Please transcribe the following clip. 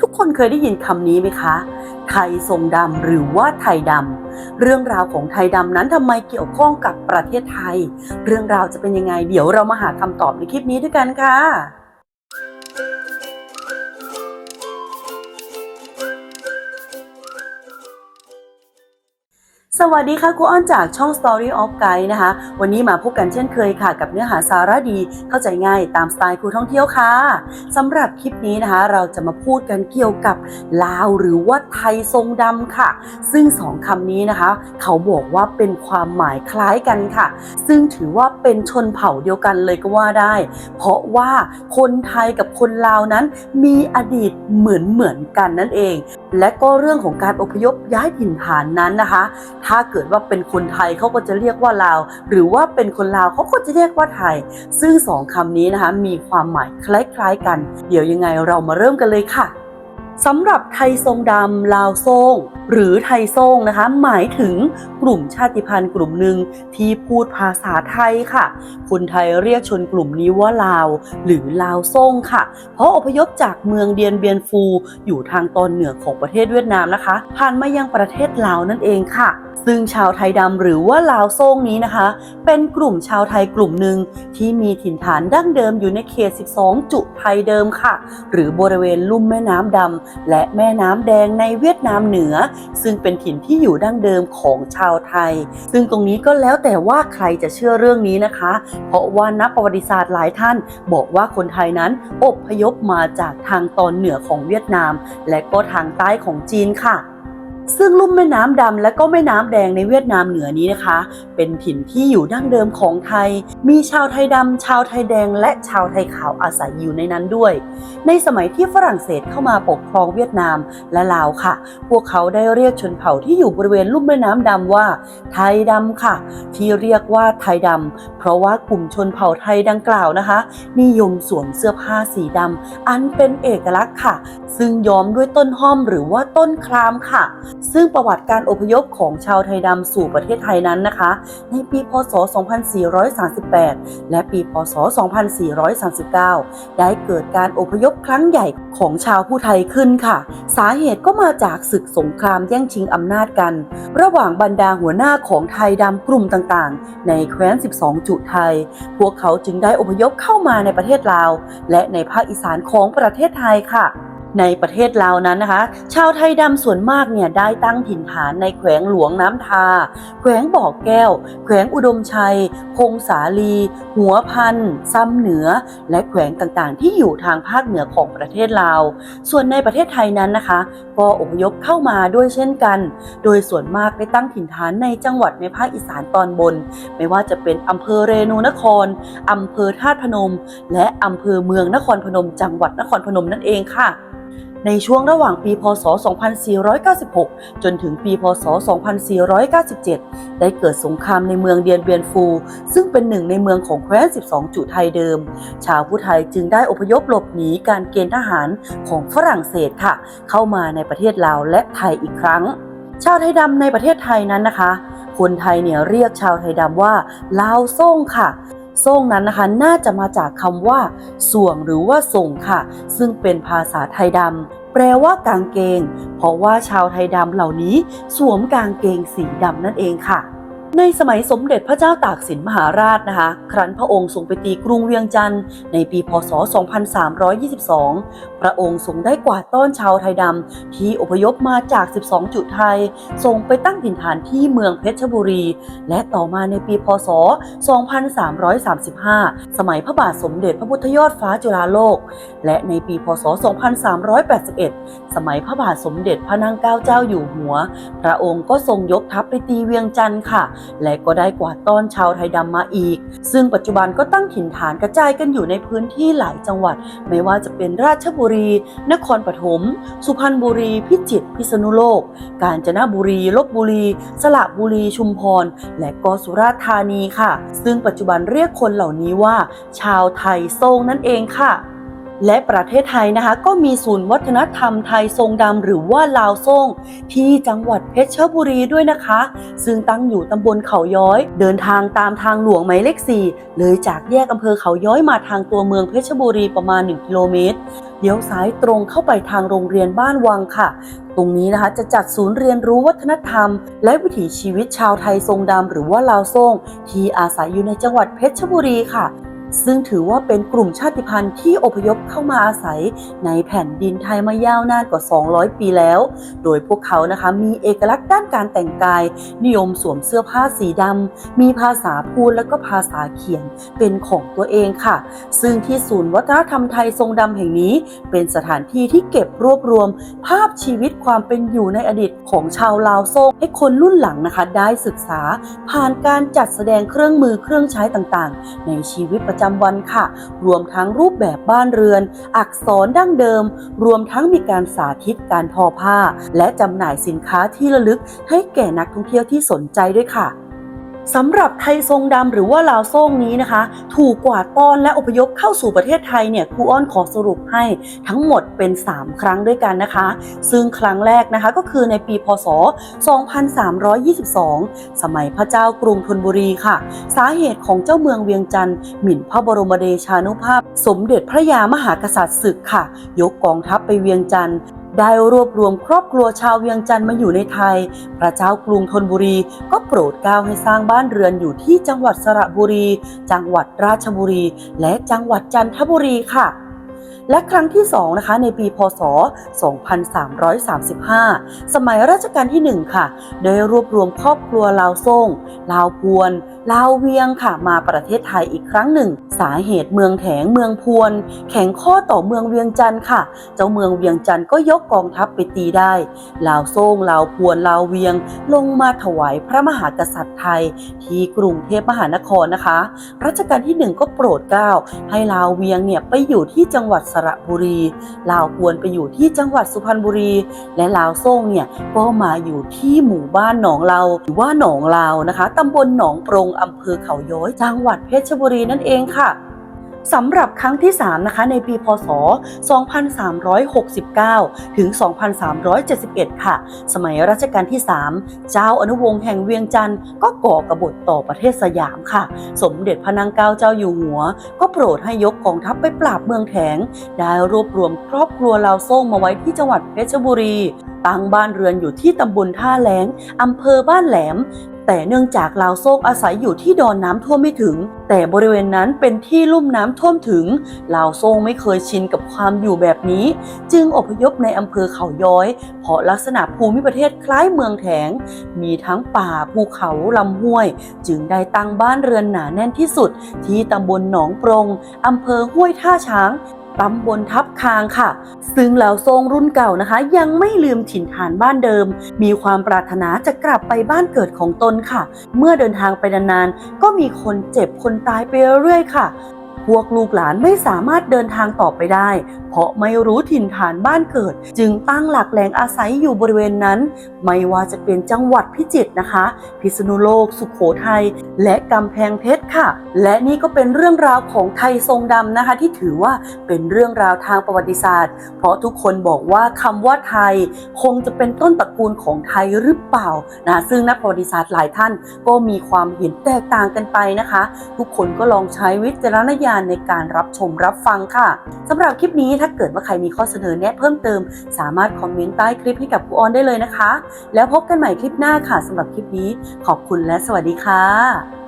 ทุกคนเคยได้ยินคำนี้ไหมคะ ไทยทรงดำหรือว่าไทยดำ เรื่องราวของไทยดำนั้นทำไมเกี่ยวข้องกับประเทศไทย เรื่องราวจะเป็นยังไง เดี๋ยวเรามาหาคำตอบในคลิปนี้ด้วยกันค่ะ สวัสดีค่ะครูอ้อนจากช่อง Story of Guide นะคะ วันนี้มาพบกันเช่นเคยค่ะ กับเนื้อหาสาระดีเข้าใจง่ายตามสไตล์ครูท่องเที่ยวค่ะสำหรับคลิปนี้นะคะ เราจะมาพูดกันเกี่ยวกับลาวหรือว่าไทยทรงดำค่ะ ซึ่งสองคำนี้นะคะ เขาบอกว่าเป็นความหมายคล้ายกันค่ะ ซึ่งถือว่าเป็นชนเผ่าเดียวกันเลยก็ว่าได้ เพราะว่าคนไทยกับคนลาวนั้น มีอดีตเหมือนเหมือนกันนั่นเอง และก็เรื่องของการอพยพย้ายถิ่นฐานนั้นนะคะถ้าเกิดว่าเป็นคนไทยเขาก็จะเรียกว่าลาว หรือว่าเป็นคนลาวเขาก็จะเรียกว่าไทย ซึ่งสองคำนี้นะคะมีความหมายคล้ายๆกัน เดี๋ยวยังไงเรามาเริ่มกันเลยค่ะสำหรับไทยทรงดำลาวทรงหรือไทยทรงนะคะ หมายถึง กลุ่มชาติพันธุ์กลุ่มหนึ่งที่พูดภาษาไทยค่ะ คนไทยเรียกชนกลุ่มนี้ว่าลาว หรือลาวซ่งค่ะ เพราะอพยพจากเมืองเดียนเบียนฟู อยู่ทางตอนเหนือของประเทศเวียดนามนะคะ ผ่านมายังประเทศลาวนั่นเองค่ะซึ่งชาวไทยดำหรือว่าลาวโซ่งนี้นะคะ เป็นกลุ่มชาวไทยกลุ่มหนึ่งที่มีถิ่นฐานดั้งเดิมอยู่ในเขต 12 จุไทยเดิมค่ะ หรือบริเวณลุ่มแม่น้ำดำและแม่น้ำแดงในเวียดนามเหนือ ซึ่งเป็นถิ่นที่อยู่ดั้งเดิมของชาวไทย ซึ่งตรงนี้ก็แล้วแต่ว่าใครจะเชื่อเรื่องนี้นะคะ เพราะว่านักประวัติศาสตร์หลายท่าน บอกว่าคนไทยนั้นอพยพมาจากทางตอนเหนือของเวียดนาม และก็ทางใต้ของจีนค่ะ ซึ่งลุ่มแม่น้ำดำและก็แม่น้ำแดงในเวียดนามเหนือนี้นะคะ เป็นถิ่นที่อยู่ดั้งเดิมของไทย มีชาวไทยดำชาวไทยแดง และชาวไทยขาวอาศัยอยู่ในนั้นด้วย ในสมัยที่ฝรั่งเศสเข้ามาปกครองเวียดนามและลาวค่ะ พวกเขาได้เรียกชนเผ่าที่อยู่บริเวณลุ่มแม่น้ำดำว่า ไทยดำค่ะ ที่เรียกว่าไทยดำเพราะว่ากลุ่มชนเผ่าไทยดังกล่าวนะคะ นิยมสวมเสื้อผ้าสีดำอันเป็นเอกลักษณ์ค่ะ ซึ่งย้อมด้วยต้นห้อมหรือว่าต้นครามค่ะซึ่งประวัติการอพยพของชาวไทยดำสู่ประเทศไทยนั้นนะคะ ในปี พศ 2438 และปี พศ 2439 ได้เกิดการอพยพครั้งใหญ่ของชาวผู้ไทยขึ้นค่ะ สาเหตุก็มาจากศึกสงครามแย่งชิงอำนาจกัน ระหว่างบรรดาหัวหน้าของไทยดำกลุ่มต่างๆ ในแคว้น 12 จุไทย พวกเขาจึงได้อพยพเข้ามาในประเทศลาว และในภาคอีสานของประเทศไทยค่ะ ในประเทศลาวนั้นนะคะ ชาวไทยดำส่วนมากเนี่ยได้ตั้งถิ่นฐานในแขวงหลวงน้ำทา แขวงบ่อแก้ว แขวงอุดมชัยพงสาลี หัวพันซ้ำเหนือ และแขวงต่างๆ ที่อยู่ทางภาคเหนือของประเทศลาว ส่วนในประเทศไทยนั้นนะคะ ก็อพยพเข้ามาด้วยเช่นกัน โดยส่วนมากได้ตั้งถิ่นฐานในจังหวัดในภาคอีสานตอนบน ไม่ว่าจะเป็นอำเภอเรนูนครอำเภอธาตุพนม และอำเภอเมืองนครพนม จังหวัดนครพนมนั่นเองค่ะ ในช่วงระหว่างปีพศ 2496 จนถึงปีพศ 2497 ได้เกิดสงครามในเมืองเดียนเบียนฟู ซึ่งเป็นหนึ่งในเมืองของแคว้น 12 จุไทยเดิม ชาวผู้ไทยจึงได้อพยพหลบหนีการเกณฑ์ทหารของฝรั่งเศสค่ะ เข้ามาในประเทศลาวและไทยอีกครั้ง ชาวไทยดำในประเทศไทยนั้นนะคะ คนไทยเนี่ยเรียกชาวไทยดำว่าลาวซ่งค่ะ โซ่งนั้นนะคะน่าจะมาจากคำว่าส่วงหรือว่าส่งค่ะ ซึ่งเป็นภาษาไทยดำแปลว่ากางเกง เพราะว่าชาวไทยดำเหล่านี้สวมกางเกงสีดำนั่นเองค่ะ ในสมัยสมเด็จพระเจ้าตากสินมหาราชนะคะ ครั้นพระองค์ทรงไปตีกรุงเวียงจันทร์ในปีพศ 2322 พระองค์ทรงได้กวาดต้อนชาวไทยดำที่อพยพมาจาก 12 จุดไทยส่งไปตั้งถิ่นฐานที่เมืองเพชรบุรี และต่อมาในปีพศ 2335 สมัยพระบาทสมเด็จพระพุทธยอดฟ้าจุฬาโลก และในปีพศ 2381 สมัยพระบาทสมเด็จพระนางเกล้าเจ้าอยู่หัว พระองค์ก็ทรงยกทัพไปตีเวียงจันทร์ค่ะและก็ได้กวาดต้อนชาวไทยดำมาอีก ซึ่งปัจจุบันก็ตั้งถิ่นฐานกระจายกันอยู่ในพื้นที่หลายจังหวัด ไม่ว่าจะเป็นราชบุรี นครปฐม สุพรรณบุรี พิจิตร พิษณุโลก กาญจนบุรี ลบบุรี สระบุรี ชุมพร และก็สุราษฎร์ธานีค่ะ ซึ่งปัจจุบันเรียกคนเหล่านี้ว่า ชาวไทยโซงนั่นเองค่ะ และประเทศไทยนะคะก็มีศูนย์วัฒนธรรมไทยทรงดำหรือว่าลาวซ่งที่จังหวัดเพชรบุรีด้วยนะคะ ซึ่งตั้งอยู่ตำบลเขาย้อย เดินทางตามทางหลวงหมายเลข4เลยจากแยกอำเภอเขาย้อยมาทางตัวเมืองเพชรบุรีประมาณ 1 กิโลเมตรเลี้ยวซ้ายตรงเข้าไปทางโรงเรียนบ้านวังค่ะ ตรงนี้นะคะจะจัดศูนย์เรียนรู้วัฒนธรรม และวิถีชีวิตชาวไทยทรงดำหรือว่าลาวซ่งที่อาศัยอยู่ในจังหวัดเพชรบุรีค่ะ ซึ่งถือว่าเป็นกลุ่มชาติพันธุ์ที่อพยพเข้ามาอาศัยในแผ่นดินไทยมายาวนานกว่า 200 ปีแล้ว โดยพวกเขานะคะมีเอกลักษณ์ด้านการแต่งกาย นิยมสวมเสื้อผ้าสีดำ มีภาษาพูดและก็ภาษาเขียนเป็นของตัวเองค่ะ ซึ่งที่ศูนย์วัฒนธรรมไทยทรงดำแห่งนี้ เป็นสถานที่ที่เก็บรวบรวม ภาพชีวิตความเป็นอยู่ในอดีตของชาวลาวโซ่ให้คนรุ่นหลังนะคะได้ศึกษา ผ่านการจัดแสดงเครื่องมือเครื่องใช้ต่างๆ ในชีวิตประจจำวันค่ะ รวมทั้งรูปแบบบ้านเรือน อักษรดั้งเดิม รวมทั้งมีการสาธิตการทอผ้า และจำหน่ายสินค้าที่ระลึกให้แก่นักท่องเที่ยวที่สนใจด้วยค่ะ สำหรับไทยทรงดำหรือว่าลาวโซ่งนี้นะคะ ถูกกวาดต้อนและอพยพเข้าสู่ประเทศไทยเนี่ยครูอ้อนขอสรุปให้ทั้งหมดเป็น 3 ครั้งด้วยกันนะคะ ซึ่งครั้งแรกนะคะก็คือในปีพศ 2322 สมัยพระเจ้ากรุงธนบุรีค่ะ สาเหตุของเจ้าเมืองเวียงจันทร์หมิ่นพระบรมเดชานุภาพ สมเด็จพระยามหากษัตริย์ศึกค่ะ ยกกองทัพไปเวียงจันทร์ ได้รวบรวมครอบครัวชาวเวียงจันทร์มาอยู่ในไทย พระเจ้ากรุงธนบุรีก็โปรดเกล้าให้สร้างบ้านเรือนอยู่ที่จังหวัดสระบุรี จังหวัดราชบุรี และจังหวัดจันทบุรีค่ะและครั้งที่2นะคะในปีพศ 2335 สมัยรัชกาลที่ 1 ค่ะได้รวบรวมครอบครัวลาวซ่ง ลาวพวน ลาวเวียงค่ะมาประเทศไทยอีกครั้งหนึ่ง สาเหตุเมืองแถงเมืองพวน แข่งข้อต่อเมืองเวียงจันทร์ค่ะ เจ้าเมืองเวียงจันทร์ก็ยกกองทัพไปตีได้ลาวโซ่งลาวพวนลาวเวียง ลงมาถวายพระมหากษัตริย์ไทย ที่กรุงเทพมหานครนะคะ รัชกาลที่หนึ่งก็โปรดเกล้าให้ลาวเวียงเนี่ยไปอยู่ที่จังหวัดสระบุรีลาวพวนไปอยู่ที่จังหวัดสุพรรณบุรี และลาวโซ่งเนี่ยก็มาอยู่ที่หมู่บ้านหนองเราหรือว่าหนองลาวนะคะตำบลหนองปรงอำเภอเขาย้อยจังหวัดเพชรบุรีนั่นเองค่ะสำหรับครั้งที่ 3 นะคะ ในปีพศ 2369 ถึง 2371 ค่ะ สมัยรัชกาลที่ 3 เจ้าอนุวงศ์แห่งเวียงจันทร์ก็ก่อกบฏต่อประเทศสยามค่ะ สมเด็จพระนางเก้าเจ้าอยู่หัว ก็โปรดให้ยกกองทัพไปปราบเมืองแถง ได้รวบรวมครอบครัวลาวโซ่งมาไว้ที่จังหวัดเพชรบุรี ตั้งบ้านเรือนอยู่ที่ตำบลท่าแหลงอำเภอบ้านแหลมแต่เนื่องจากลาวโซ่งอาศัยอยู่ที่ดอนน้ำท่วมไม่ถึง แต่บริเวณนั้นเป็นที่ลุ่มน้ำท่วมถึง ลาวโซงไม่เคยชินกับความอยู่แบบนี้ จึงอพยพในอำเภอเขาย้อย เพราะลักษณะภูมิประเทศคล้ายเมืองแถง มีทั้งป่าภูเขาลำห้วย จึงได้ตั้งบ้านเรือนหนาแน่นที่สุด ที่ตำบลหนองปรงอำเภอห้วยท่าช้าง ตำบลทับคางค่ะ ซึ่งเหล่าทรงรุ่นเก่านะคะ ยังไม่ลืมถิ่นฐานบ้านเดิม มีความปรารถนาจะกลับไปบ้านเกิดของตนค่ะ เมื่อเดินทางไปนานๆ ก็มีคนเจ็บคนตายไปเรื่อยๆค่ะ พวกลูกหลานไม่สามารถเดินทางต่อไปได้ เพราะไม่รู้ถิ่นฐานบ้านเกิด จึงตั้งหลักแหล่งอาศัยอยู่บริเวณนั้น ไม่ว่าจะเป็นจังหวัดพิจิตรนะคะ พิษณุโลก สุขโขทัย และกำแพงเพชรค่ะ และนี่ก็เป็นเรื่องราวของไทยทรงดำนะคะ ที่ถือว่าเป็นเรื่องราวทางประวัติศาสตร์ เพราะทุกคนบอกว่าคำว่าไทย คงจะเป็นต้นตระกูลของไทยหรือเปล่านะซึ่งนักประวัติศาสตร์หลายท่านก็มีความเห็นแตกต่างกันไปนะคะ ทุกคนก็ลองใช้วิจารณญาณในการรับชมรับฟังค่ะสำหรับคลิปนี้ถ้าเกิดว่าใครมีข้อเสนอแนะเพิ่มเติม สามารถคอมเมนต์ใต้คลิปให้กับครูออนได้เลยนะคะ แล้วพบกันใหม่คลิปหน้าค่ะสำหรับคลิปนี้ ขอบคุณและสวัสดีค่ะ